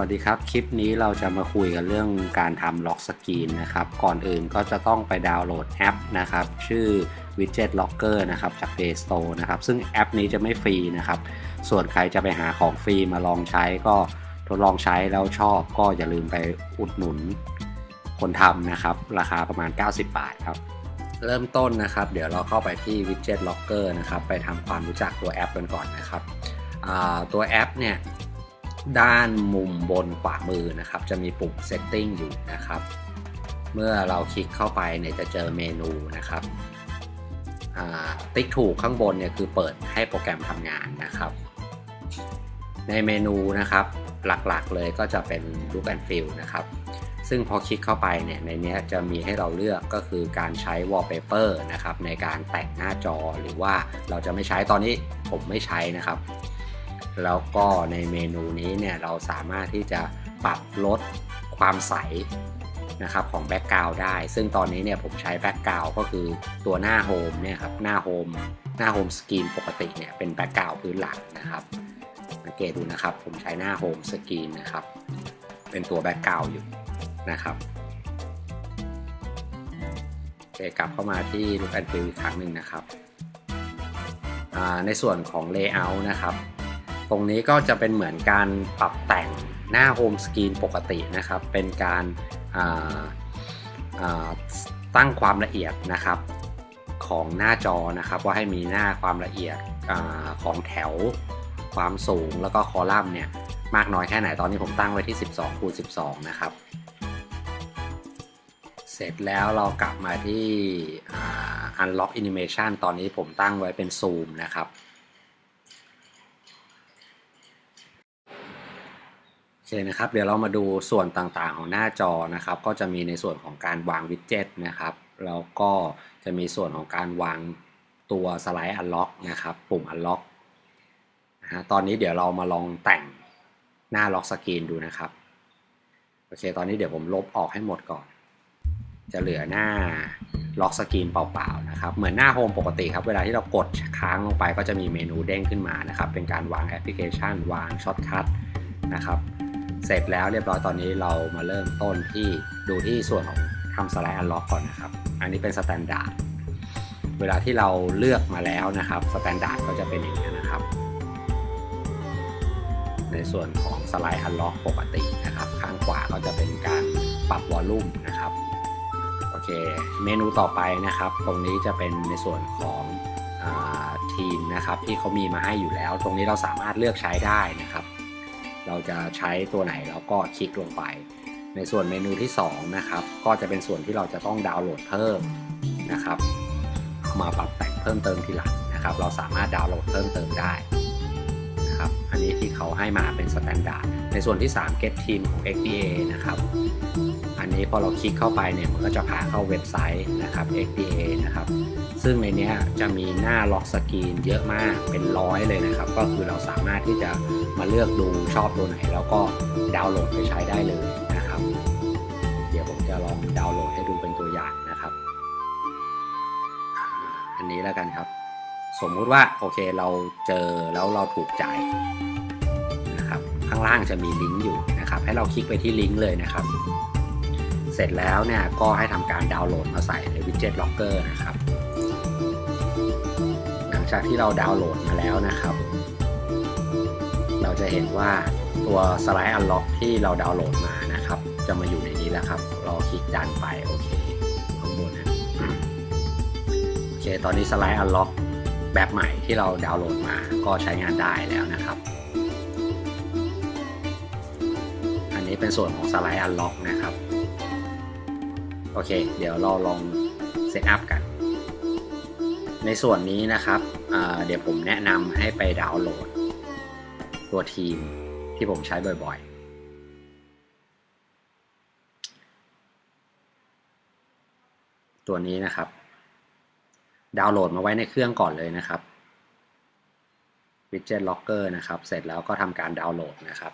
วัสดีครับ คลิปนี้เราจะมาคุยกันเรื่องการทำล็อกสกรีนนะครับ ก่อนอื่นก็จะต้องไปดาวน์โหลดแอปนะครับ ชื่อ Widget Locker นะครับ จาก Play Store นะครับ ซึ่งแอปนี้จะไม่ฟรีนะครับ ส่วนใครจะไปหาของฟรีมาลองใช้ก็ทดลองใช้แล้วชอบก็อย่าลืมไปอุดหนุนคนทำนะครับ ราคาประมาณ 90 บาทครับ เริ่มต้นนะครับ เดี๋ยวเราเข้าไปที่ Widget Locker นะครับ ไปทำความรู้จักตัวแอปกันก่อนนะครับตัวแอปเนี่ย ด้านมุมบนขวามือนะครับ จะมีปุ่ม Setting อยู่นะครับ เมื่อเราคลิกเข้าไปเนี่ยจะเจอเมนูนะครับติ๊กถูกข้างบนเนี่ยคือเปิดให้โปรแกรมทำงานนะครับ ในเมนูนะครับหลักๆเลยก็จะเป็น Look and Feel นะครับ ซึ่งพอคลิกเข้าไปเนี่ยในนี้จะมีให้เราเลือกก็คือการใช้ Wallpaper นะครับในการแต่งหน้าจอหรือว่าเราจะไม่ใช้ตอนนี้ผมไม่ใช้นะครับ แล้วก็ในเมนูนี้เนี่ยเราสามารถที่จะปรับลดความใสนะครับของแบ็กกราวได้ ซึ่งตอนนี้เนี่ยผมใช้แบ็กกราวก็คือตัวหน้าโฮมเนี่ยครับหน้าโฮมหน้าโฮมสกรีนปกติเนี่ยเป็นแบ็กกราวพื้นหลังนะครับสังเกตดูนะครับผมใช้หน้าโฮมสกรีนนะครับเป็นตัวแบ็กกราวอยู่นะครับโอเคกลับเข้ามาที่ Look and Feel อีกครั้งหนึ่งนะครับอ่าในส่วนของ Layout นะครับ ตรงนี้ก็จะเป็นเหมือนการปรับแต่งหน้าโฮมสกรีนปกตินะครับ เป็นการาาตั้งความละเอียดนะครับของหน้าจอนะครับว่าให้มีหน้าความละเอียดอของแถวความสูงแล้วก็คอลัมน์เนี่ยมากน้อยแค่ไหนตอนนี้ผมตั้งไว้ที่ 12คูณ12 นะครับ เสร็จแล้วเรากลับมาที่ Unlock Animation ตอนนี้ผมตั้งไว้เป็นซูมนะครับ อเคนะครับ เดี๋ยวเรามาดูส่วนต่างๆของหน้าจอนะครับ ก็จะมีในส่วนของการวางวิดเจ็ตนะครับ แล้วก็จะมีส่วนของการวางตัวสไลด์ Unlock นะครับ ปุ่ม Unlock นะฮะตอนนี้เดี๋ยวเรามาลองแต่งหน้าล็อกสกรีนดูนะครับ โอเค ตอนนี้เดี๋ยวผมลบออกให้หมดก่อน จะเหลือหน้าล็อกสกรีนเปล่าๆนะครับ เหมือนหน้าโฮมปกติครับ เวลาที่เรากดค้างลงไปก็จะมีเมนูเด้งขึ้นมานะครับ เป็นการวางแอปพลิเคชัน วางช็อตคัทนะครับ เสร็จแล้วเรียบร้อยตอนนี้เรามาเริ่มต้นที่ดูที่ส่วนของทำสไลด์อันล็อกก่อนนะครับ อันนี้เป็นสแตนดาร์ดเวลาที่เราเลือกมาแล้วนะครับสแตนดาร์ดก็จะเป็นอย่างนี้นะครับ ในส่วนของสไลด์อันล็อกปกตินะครับ ข้างขวาก็จะเป็นการปรับวอลลุ่มนะครับโอเคเมนูต่อไปนะครับ ตรงนี้จะเป็นในส่วนของอทีมนะครับที่เขามีมาให้อยู่แล้ว ตรงนี้เราสามารถเลือกใช้ได้นะครับ เราจะใช้ตัวไหนแล้วก็คลิกลงไป ในส่วนเมนูที่2นะครับก็จะเป็นส่วนที่เราจะต้องดาวน์โหลดเพิ่มนะครับเอามาปรับแต่งเพิ่มเติมทีหลังนะครับ เราสามารถดาวน์โหลดเพิ่มเติมได้นะครับอันนี้ที่เขาให้มาเป็นสแตนดาร์ดในส่วนที่ 3 Get Team ของ XDA นะครับอันนี้พอเราคลิกเข้าไปเนี่ยมันก็จะพาเข้าเว็บไซต์นะครับ XDA นะครับ ซึ่งในนี้จะมีหน้าล็อกสกรีนเยอะมากเป็นร้อยเลยนะครับ ก็คือเราสามารถที่จะมาเลือกดูชอบตัวไหน แล้วก็ดาวน์โหลดไปใช้ได้เลยนะครับ เดี๋ยวผมจะลองดาวน์โหลดให้ดูเป็นตัวอย่างนะครับ อันนี้แล้วกันครับ สมมุติว่าโอเคเราเจอแล้วเราถูกใจนะครับ ข้างล่างจะมีลิงก์อยู่นะครับ ให้เราคลิกไปที่ลิงก์เลยนะครับเสร็จแล้วเนี่ยก็ให้ทำการดาวน์โหลดมาใส่ใน Widget Locker นะครับ จากที่เราดาวน์โหลดมาแล้วนะครับ เราจะเห็นว่าตัวสไลด์ Unlock ที่เราดาวน์โหลดมานะครับ จะมาอยู่ในนี้แล้วครับ เราคลิกดันไปโอเคข้างบนนะโอเค ตอนนี้สไลด์ Unlock แบบใหม่ที่เราดาวน์โหลดมาก็ใช้งานได้แล้วนะครับ อันนี้เป็นส่วนของสไลด์ Unlock นะครับ โอเค เดี๋ยวเราลองเซตอัพกัน ในส่วนนี้นะครับเดี๋ยวผมแนะนำให้ไปดาวน์โหลด ตัวทีมที่ผมใช้บ่อยๆ ตัวนี้นะครับ ดาวน์โหลดมาไว้ในเครื่องก่อนเลยนะครับ Widget Locker นะครับ เสร็จแล้วก็ทำการดาวน์โหลดนะครับ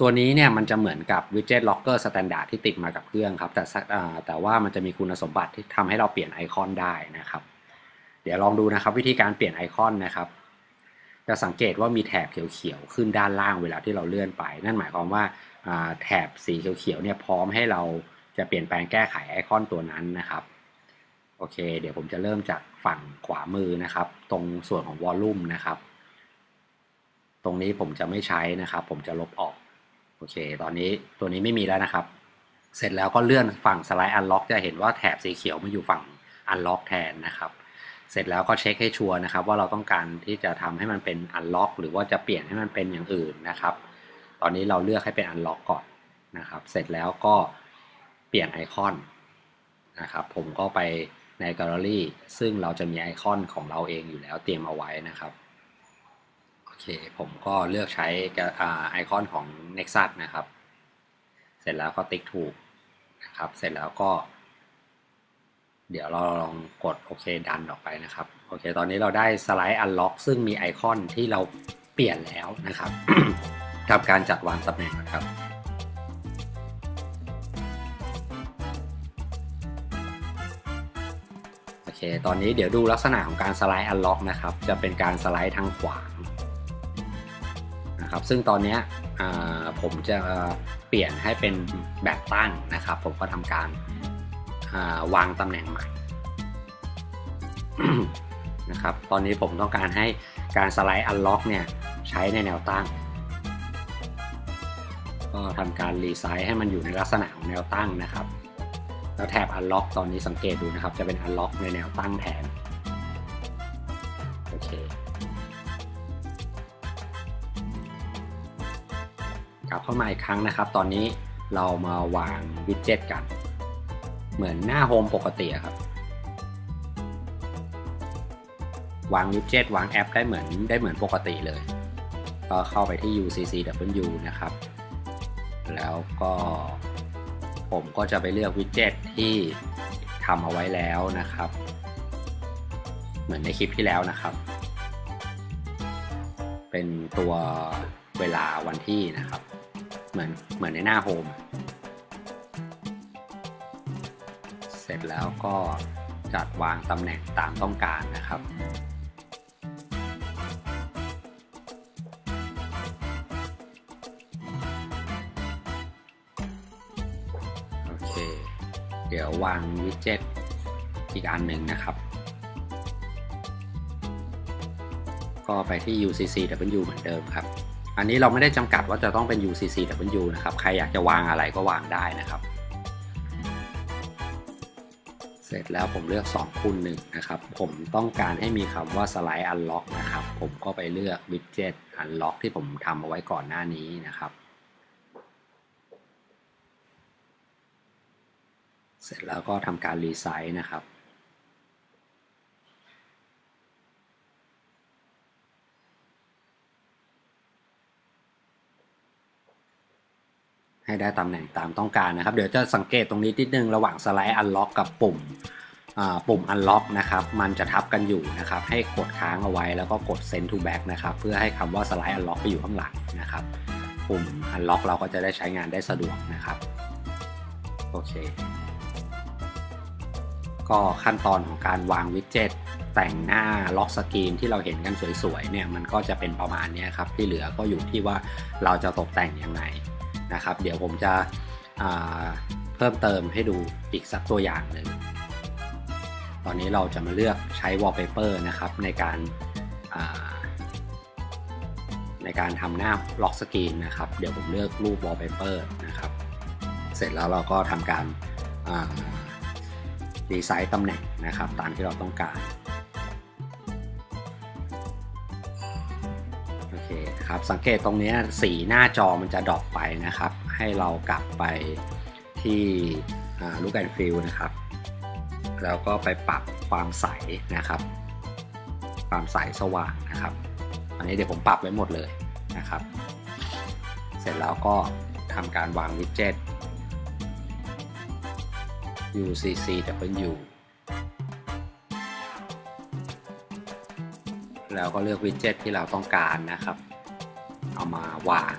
ตัวนี้เนี่ยมันจะเหมือนกับ Widget Locker Standard ที่ติดมากับเครื่องครับ แต่สักแต่ว่ามันจะมีคุณสมบัติที่ทำให้เราเปลี่ยนไอคอนได้นะครับ เดี๋ยวลองดูนะครับวิธีการเปลี่ยนไอคอนนะครับจะสังเกตว่ามีแถบเขียวๆขึ้นด้านล่างเวลาที่เราเลื่อนไป นั่นหมายความว่าแถบสีเขียวๆเนี่ยพร้อมให้เราจะเปลี่ยนแปลงแก้ไขไอคอนตัวนั้นนะครับโอเค เดี๋ยวผมจะเริ่มจากฝั่งขวามือนะครับ ตรงส่วนของวอลลุ่มนะครับ ตรงนี้ผมจะไม่ใช้นะครับ ผมจะลบออก โอเค ตอนนี้ตัวนี้ไม่มีแล้วนะครับ เสร็จแล้วก็เลื่อนฝั่งสไลด์อันล็อกจะเห็นว่าแถบสีเขียวมาอยู่ฝั่งอันล็อกแทนนะครับ เสร็จแล้วก็เช็คให้ชัวร์นะครับ ว่าเราต้องการที่จะทำให้มันเป็นอันล็อกหรือว่าจะเปลี่ยนให้มันเป็นอย่างอื่นนะครับ ตอนนี้เราเลือกให้เป็นอันล็อกก่อนนะครับ เสร็จแล้วก็เปลี่ยนไอคอนนะครับ ผมก็ไปในแกลเลอรี่ซึ่งเราจะมีไอคอนของเราเองอยู่แล้วเตรียมเอาไว้นะครับ เคผมก็เลือกใช้ไอคอนของ Nexus นะครับ เสร็จแล้วก็ติ๊กถูกนะครับ เสร็จแล้วก็ เดี๋ยวเราลองกดโอเคดันออกไปนะครับ โอเค ตอนนี้เราได้สไลด์อันล็อกซึ่งมีไอคอนที่เราเปลี่ยนแล้วนะครับทำการจัดวางตำแหน่งนะครับโอเคตอนนี้เดี๋ยวดูลักษณะของการสไลด์อันล็อกนะครับ จะเป็นการสไลด์ทางขวาง นะครับซึ่งตอนนี้ผมจะเปลี่ยนให้เป็นแบบตั้งนะครับ ผมก็ทำการวางตำแหน่งใหม่นะครับตอนนี้ผมต้องการให้การสไลด์อันล็อกเนี่ยใช้ในแนวตั้ง ก็ทำการรีไซส์ให้มันอยู่ในลักษณะของแนวตั้งนะครับ แล้วแถบ Unlock ตอนนี้สังเกตดูนะครับ จะเป็น Unlock ในแนวตั้งแทน กลับเข้ามาอีกครั้งนะครับ ตอนนี้เรามาวางวิดเจ็ตกัน เหมือนหน้าโฮมปกติครับ วางวิดเจ็ตวางแอปได้เหมือนได้เหมือนปกติเลย ก็เข้าไปที่ UCCW นะครับ แล้วก็ผมก็จะไปเลือกวิดเจ็ตที่ทำเอาไว้แล้วนะครับ เหมือนในคลิปที่แล้วนะครับ เป็นตัวเวลาวันที่นะครับ เหมือนเหมือนในหน้าโฮม เสร็จแล้วก็จัดวางตำแหน่งตามต้องการนะครับโอเค เดี๋ยววางวิดเจ็ตอีกอันหนึ่งนะครับ ก็ไปที่ UCCW เหมือนเดิมครับ อันนี้เราไม่ได้จำกัดว่าจะต้องเป็น UCCW นะครับ ใครอยากจะวางอะไรก็วางได้นะครับ เสร็จแล้วผมเลือก2คูณ1นะครับ ผมต้องการให้มีคำว่า Slide Unlock นะครับ ผมก็ไปเลือก Widget Unlock ที่ผมทำเอาไว้ก่อนหน้านี้นะครับ เสร็จแล้วก็ทำการรีไซส์นะครับ ให้ได้ตำแหน่งตามต้องการนะครับ เดี๋ยวจะสังเกตตรงนี้นิดนึงระหว่างสไลด์อันล็อกกับปุ่มปุ่มอันล็อกนะครับ มันจะทับกันอยู่นะครับ ให้กดค้างเอาไว้แล้วก็กด send to back นะครับ เพื่อให้คำว่าสไลด์อันล็อกไปอยู่ข้างหลังนะครับ ปุ่มอันล็อกเราก็จะได้ใช้งานได้สะดวกนะครับ โอเค ก็ขั้นตอนของการวางวิดเจ็ตแต่งหน้าล็อกสกรีนที่เราเห็นกันสวยๆเนี่ย มันก็จะเป็นประมาณนี้ครับ ที่เหลือก็อยู่ที่ว่าเราจะตกแต่งยังไง นะครับ เดี๋ยวผมจะเพิ่มเติมให้ดูอีกสักตัวอย่างหนึ่งตอนนี้เราจะมาเลือกใช้ wallpaper นะครับในการในการทำหน้าล็อกสกรีนนะครับ เดี๋ยวผมเลือกรูป wallpaper นะครับ เสร็จแล้วเราก็ทำการดีไซน์ตำแหน่งนะครับ ตามที่เราต้องการ คครับ สังเกตตรงนี้สีหน้าจอมันจะดรอปไปนะครับ ให้เรากลับไปที่ลูกแอนฟิลนะครับ แล้วก็ไปปรับความใสนะครับ ความใสสว่างนะครับ อันนี้เดี๋ยวผมปรับไว้หมดเลยนะครับ เสร็จแล้วก็ทำการวางวิดเจ็ต UCCW แล้วก็เลือกวิดเจ็ตที่เราต้องการนะครับ เอามาวาง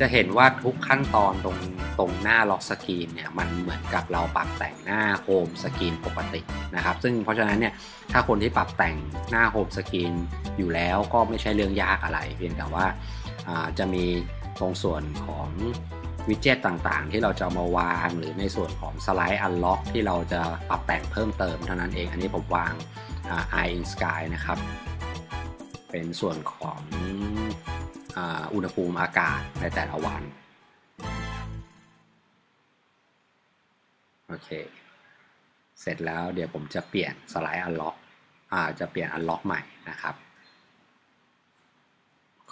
จะเห็นว่าทุกขั้นตอนตรงตรงหน้าล็อกสกรีนเนี่ยมันเหมือนกับเราปรับแต่งหน้าโฮมสกรีนปกตินะครับ ซึ่งเพราะฉะนั้นเนี่ยถ้าคนที่ปรับแต่งหน้าโฮมสกรีนอยู่แล้วก็ไม่ใช่เรื่องยากอะไร เพียงแต่ว่าาจะมีตรงส่วนของวิดเจ็ตต่างๆ ที่เราจะมาวางหรือในส่วนของสไลด์อันล็อกที่เราจะปรับแต่งเพิ่มเติมเท่านั้นเอง อันนี้ผมวาง Eye in Sky นะครับ เป็นส่วนของอาอุณหภูมิอากาศในแต่ละวัน โอเค เสร็จแล้วเดี๋ยวผมจะเปลี่ยนสไลด์อันล็อกอ่าจะเปลี่ยนอันล็อกใหม่นะครับ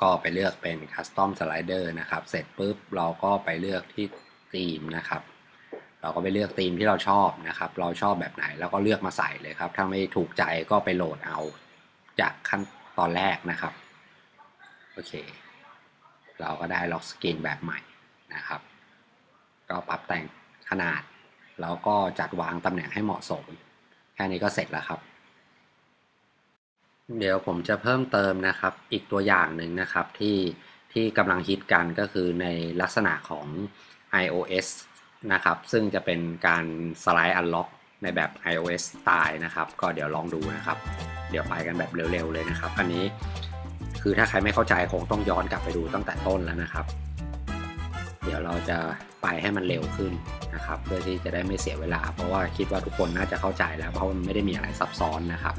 ก็ไปเลือกเป็น Custom Slider นะครับ เสร็จปุ๊บเราก็ไปเลือกที่ธีมนะครับ เราก็ไปเลือกธีมที่เราชอบนะครับ เราชอบแบบไหน แล้วก็เลือกมาใส่เลยครับ ถ้าไม่ถูกใจก็ไปโหลดเอาจากขั้น ตอนแรกนะครับ โอเค เราก็ได้ล็อกสกรีนแบบใหม่นะครับ ก็ปรับแต่งขนาด แล้วก็จัดวางตำแหน่งให้เหมาะสม แค่นี้ก็เสร็จแล้วครับ เดี๋ยวผมจะเพิ่มเติมนะครับ อีกตัวอย่างหนึ่งนะครับที่ที่กำลังฮิตกันก็คือในลักษณะของ iOS นะครับ ซึ่งจะเป็นการสไลด์อันล็อก ในแบบ iOS สไตล์นะครับ ก็เดี๋ยวลองดูนะครับ เดี๋ยวไปกันแบบเร็วๆเลยนะครับ อันนี้คือถ้าใครไม่เข้าใจคงต้องย้อนกลับไปดูตั้งแต่ต้นแล้วนะครับ เดี๋ยวเราจะไปให้มันเร็วขึ้นนะครับ เพื่อที่จะได้ไม่เสียเวลา เพราะว่าคิดว่าทุกคนน่าจะเข้าใจแล้ว เพราะมันไม่ได้มีอะไรซับซ้อนนะครับ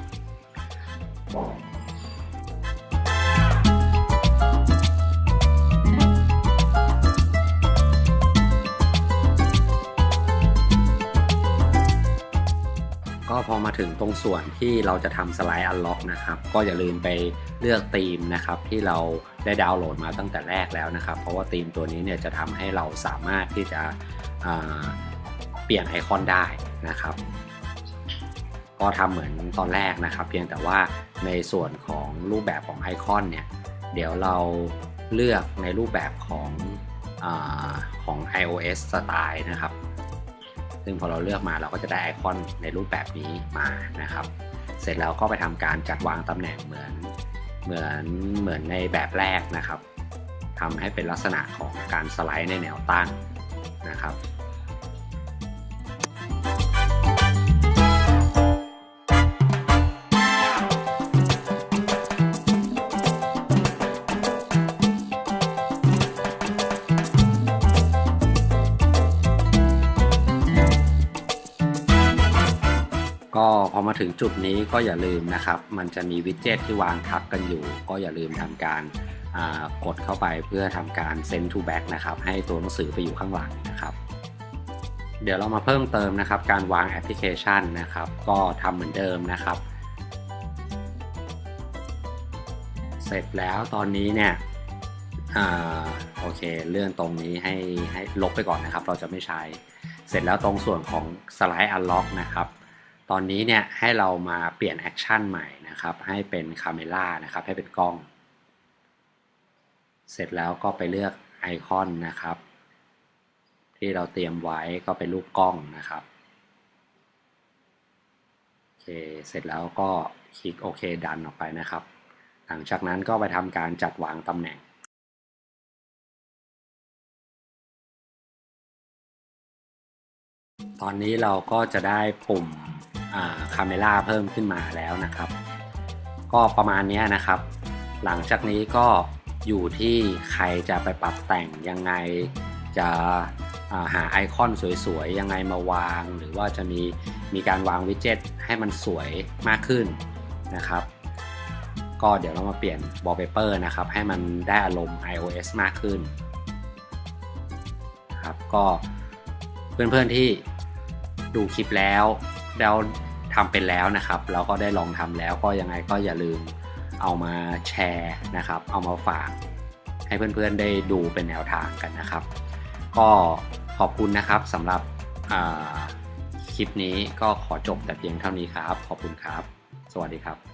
ถึงตรงส่วนที่เราจะทำสไลด์อันล็อกนะครับ ก็อย่าลืมไปเลือกธีมนะครับที่เราได้ดาวน์โหลดมาตั้งแต่แรกแล้วนะครับ เพราะว่าธีมตัวนี้เนี่ยจะทำให้เราสามารถที่จะเปลี่ยนไอคอนได้นะครับ ก็ทำเหมือนตอนแรกนะครับ เพียงแต่ว่าในส่วนของรูปแบบของไอคอนเนี่ยเดี๋ยวเราเลือกในรูปแบบของอของ iOS สไตล์นะครับ ซึ่งพอเราเลือกมาเราก็จะได้ไอคอนในรูปแบบนี้มานะครับ เสร็จแล้วก็ไปทำการจัดวางตำแหน่งเหมือนเหมือนเหมือนในแบบแรกนะครับทำให้เป็นลักษณะของการสไลด์ในแนวตั้งนะครับ ก็พอมาถึงจุดนี้ก็อย่าลืมนะครับ มันจะมีวิดเจ็ตที่วางทับกันอยู่ ก็อย่าลืมทำการกดเข้าไปเพื่อทำการ send to back นะครับ ให้ตัวหนังสือไปอยู่ข้างหลังนะครับ เดี๋ยวเรามาเพิ่มเติมนะครับ การวางแอปพลิเคชันนะครับ ก็ทำเหมือนเดิมนะครับ เสร็จแล้วตอนนี้เนี่ยอโอเค เลื่อนตรงนี้ให้ให้ลบไปก่อนนะครับ เราจะไม่ใช้ เสร็จแล้วตรงส่วนของสไลด์ unlock นะครับ ตอนนี้เนี่ยให้เรามาเปลี่ยนแอคชั่นใหม่นะครับ ให้เป็นคาเมล่านะครับ ให้เป็นกล้อง เสร็จแล้วก็ไปเลือกไอคอนนะครับ ที่เราเตรียมไว้ก็เป็นรูปกล้องนะครับโอเคเสร็จแล้วก็คลิกโอเคดันออกไปนะครับ หลังจากนั้นก็ไปทำการจัดวางตำแหน่งตอนนี้เราก็จะได้ปุ่ม คาเมล่าเพิ่มขึ้นมาแล้วนะครับ ก็ประมาณนี้นะครับ หลังจากนี้ก็อยู่ที่ใครจะไปปรับแต่งยังไงจะาหาไอคอนสวยๆ ยังไงมาวาง หรือว่าจะมีมีการวางวิดเจ็ตให้มันสวยมากขึ้นนะครับ ก็เดี๋ยวเรามาเปลี่ยน wallpaper นะครับ ให้มันได้อารมณ์ iOS มากขึ้นครับก็เพื่อนๆที่ดูคลิปแล้ว แล้วทำเป็นแล้วนะครับ เราก็ได้ลองทำแล้วก็ยังไงก็อย่าลืมเอามาแชร์นะครับ เอามาฝากให้เพื่อนๆได้ดูเป็นแนวทางกันนะครับ ก็ขอบคุณนะครับสำหรับคลิปนี้ก็ขอจบแต่เพียงเท่านี้ครับ ขอบคุณครับ สวัสดีครับ